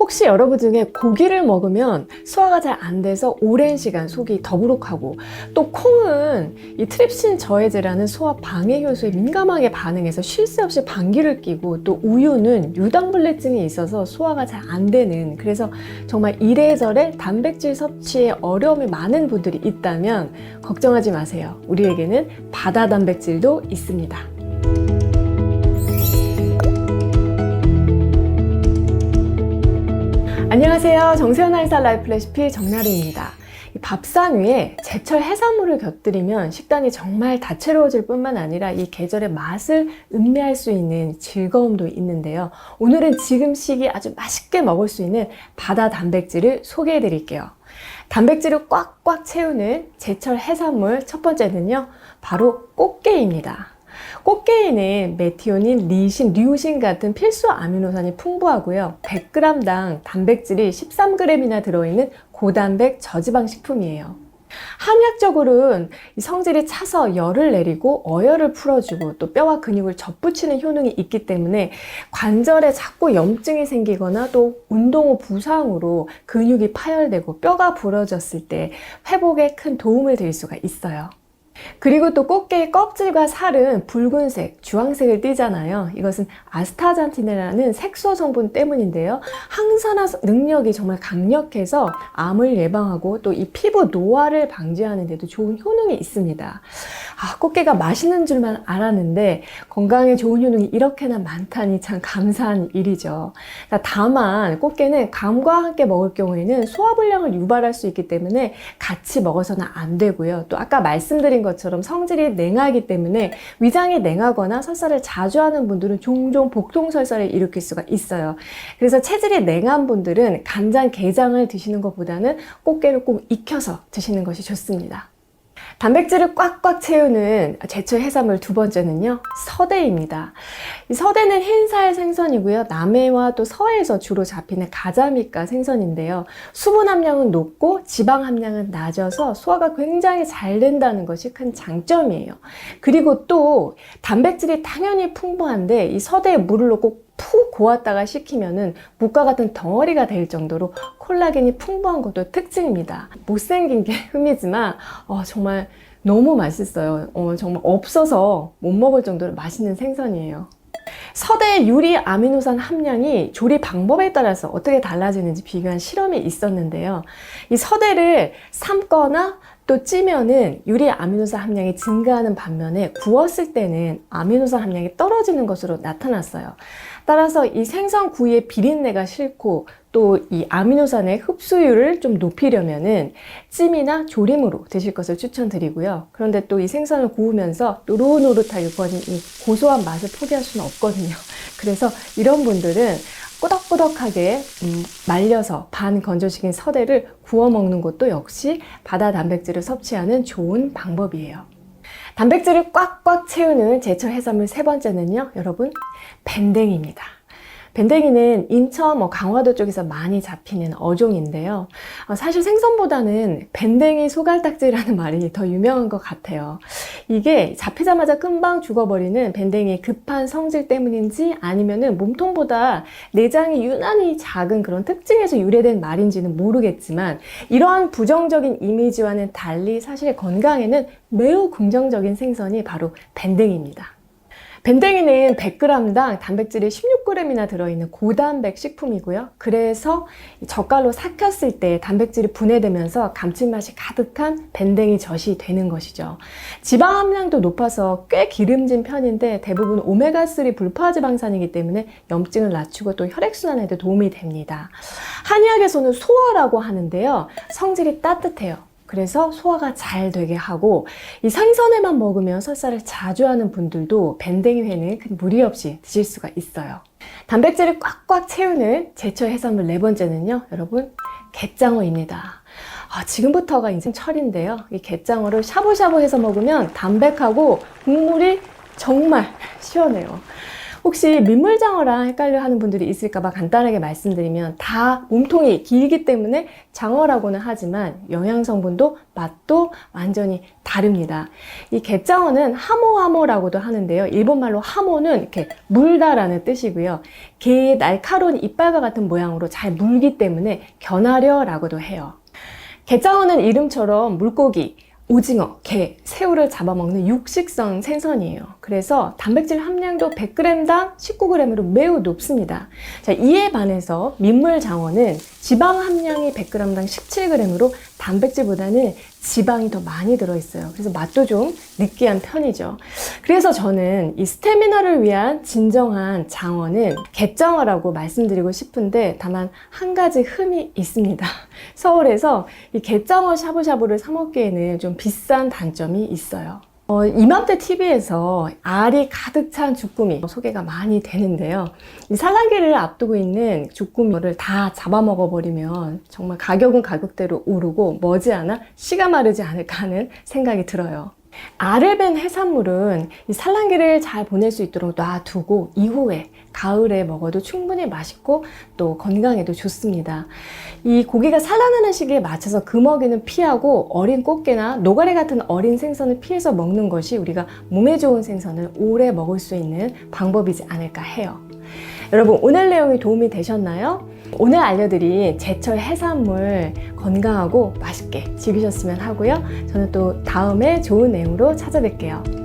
혹시 여러분 중에 고기를 먹으면 소화가 잘 안 돼서 오랜 시간 속이 더부룩하고 또 콩은 이 트립신 저해제라는 소화 방해 효소에 민감하게 반응해서 쉴 새 없이 방귀를 뀌고 또 우유는 유당불내증이 있어서 소화가 잘 안 되는 그래서 정말 이래저래 단백질 섭취에 어려움이 많은 분들이 있다면 걱정하지 마세요. 우리에게는 바다 단백질도 있습니다. 안녕하세요. 정세현 한사 라이프 레시피 정나리입니다. 이 밥상 위에 제철 해산물을 곁들이면 식단이 정말 다채로워질 뿐만 아니라 이 계절의 맛을 음미할 수 있는 즐거움도 있는데요. 오늘은 지금 시기 아주 맛있게 먹을 수 있는 바다 단백질을 소개해 드릴게요. 단백질을 꽉꽉 채우는 제철 해산물 첫 번째는요. 바로 꽃게입니다. 꽃게에는 메티오닌, 리신, 류신 같은 필수 아미노산이 풍부하고요. 100g당 단백질이 13g이나 들어있는 고단백 저지방 식품이에요. 한약적으로는 이 성질이 차서 열을 내리고 어혈을 풀어주고 또 뼈와 근육을 접붙이는 효능이 있기 때문에 관절에 자꾸 염증이 생기거나 또 운동 후 부상으로 근육이 파열되고 뼈가 부러졌을 때 회복에 큰 도움을 드릴 수가 있어요. 그리고 또 꽃게의 껍질과 살은 붉은색, 주황색을 띠잖아요. 이것은 아스타잔틴이라는 색소 성분 때문인데요. 항산화 능력이 정말 강력해서 암을 예방하고 또 이 피부 노화를 방지하는 데도 좋은 효능이 있습니다. 아, 꽃게가 맛있는 줄만 알았는데 건강에 좋은 효능이 이렇게나 많다니 참 감사한 일이죠. 자, 다만 꽃게는 감과 함께 먹을 경우에는 소화불량을 유발할 수 있기 때문에 같이 먹어서는 안 되고요. 또 아까 말씀드린 것 처럼 성질이 냉하기 때문에 위장이 냉하거나 설사를 자주 하는 분들은 종종 복통 설사를 일으킬 수가 있어요. 그래서 체질이 냉한 분들은 간장, 게장을 드시는 것보다는 꽃게를 꼭 익혀서 드시는 것이 좋습니다. 단백질을 꽉꽉 채우는 제철 해산물 두 번째는요, 서대입니다. 이 서대는 흰살 생선이고요. 남해와 또 서해에서 주로 잡히는 가자미가 생선인데요. 수분 함량은 높고 지방 함량은 낮아서 소화가 굉장히 잘 된다는 것이 큰 장점이에요. 그리고 또 단백질이 당연히 풍부한데 이 서대에 물을 넣고 푹 고았다가 식히면은 묵과 같은 덩어리가 될 정도로 콜라겐이 풍부한 것도 특징입니다. 못생긴 게 흠이지만 어, 정말 너무 맛있어요. 어, 정말 없어서 못 먹을 정도로 맛있는 생선이에요. 서대의 유리 아미노산 함량이 조리 방법에 따라서 어떻게 달라지는지 비교한 실험이 있었는데요. 이 서대를 삶거나 또 찌면은 유리 아미노산 함량이 증가하는 반면에 구웠을 때는 아미노산 함량이 떨어지는 것으로 나타났어요. 따라서 이 생선 구이의 비린내가 싫고 또 이 아미노산의 흡수율을 좀 높이려면은 찜이나 조림으로 드실 것을 추천드리고요. 그런데 또 이 생선을 구우면서 노릇노릇하게 구워진 이 고소한 맛을 포기할 수는 없거든요. 그래서 이런 분들은 꾸덕꾸덕하게 음, 말려서 반 건조시킨 서대를 구워 먹는 것도 역시 바다 단백질을 섭취하는 좋은 방법이에요. 단백질을 꽉꽉 채우는 제철 해산물 세 번째는요, 여러분, 밴댕입니다. 밴댕이는 인천, 뭐 강화도 쪽에서 많이 잡히는 어종인데요. 어, 사실 생선보다는 밴댕이 소갈딱지라는 말이 더 유명한 것 같아요. 이게 잡히자마자 금방 죽어버리는 밴댕이의 급한 성질 때문인지 아니면은 몸통보다 내장이 유난히 작은 그런 특징에서 유래된 말인지는 모르겠지만 이러한 부정적인 이미지와는 달리 사실 건강에는 매우 긍정적인 생선이 바로 밴댕입니다. 밴댕이는 100g당 단백질이 16g이나 들어있는 고단백 식품이고요. 그래서 젓갈로 삭혔을 때 단백질이 분해되면서 감칠맛이 가득한 밴댕이 젓이 되는 것이죠. 지방 함량도 높아서 꽤 기름진 편인데 대부분 오메가3 불포화지방산이기 때문에 염증을 낮추고 또 혈액순환에도 도움이 됩니다. 한의학에서는 소화라고 하는데요. 성질이 따뜻해요. 그래서 소화가 잘 되게 하고 이 생선회만 먹으면 설사를 자주 하는 분들도 밴댕이회는 큰 무리 없이 드실 수가 있어요. 단백질을 꽉꽉 채우는 제철 해산물 네 번째는요, 여러분 갯장어입니다. 아, 지금부터가 이제 철인데요. 이 갯장어를 샤브샤브 해서 먹으면 담백하고 국물이 정말 시원해요. 혹시 민물장어랑 헷갈려 하는 분들이 있을까봐 간단하게 말씀드리면 다 몸통이 길기 때문에 장어라고는 하지만 영양 성분도 맛도 완전히 다릅니다. 이 갯장어는 하모하모라고도 하는데요. 일본말로 하모는 이렇게 물다라는 뜻이고요. 개의 날카로운 이빨과 같은 모양으로 잘 물기 때문에 견하려라고도 해요. 갯장어는 이름처럼 물고기, 오징어, 게, 새우를 잡아먹는 육식성 생선이에요. 그래서 단백질 함량도 100g당 19g으로 매우 높습니다. 자, 이에 반해서 민물장어는 지방 함량이 100g당 17g으로 단백질보다는 지방이 더 많이 들어있어요. 그래서 맛도 좀 느끼한 편이죠. 그래서 저는 이 스태미너를 위한 진정한 장어는 갯장어라고 말씀드리고 싶은데 다만 한 가지 흠이 있습니다. 서울에서 이 갯장어 샤브샤브를 사 먹기에는 좀 비싼 단점이 있어요. 어, 이맘때 TV에서 알이 가득 찬 주꾸미 소개가 많이 되는데요. 이 산란기를 앞두고 있는 주꾸미를 다 잡아먹어 버리면 정말 가격은 가격대로 오르고 머지않아 씨가 마르지 않을까 하는 생각이 들어요. 뺀 해산물은 이 산란기를 잘 보낼 수 있도록 놔두고 이후에 가을에 먹어도 충분히 맛있고 또 건강에도 좋습니다. 이 고기가 산란하는 시기에 맞춰서 금어기는 피하고 어린 꽃게나 노가리 같은 어린 생선을 피해서 먹는 것이 우리가 몸에 좋은 생선을 오래 먹을 수 있는 방법이지 않을까 해요. 여러분 오늘 내용이 도움이 되셨나요? 오늘 알려드린 제철 해산물 건강하고 맛있게 즐기셨으면 하고요. 저는 또 다음에 좋은 내용으로 찾아뵐게요.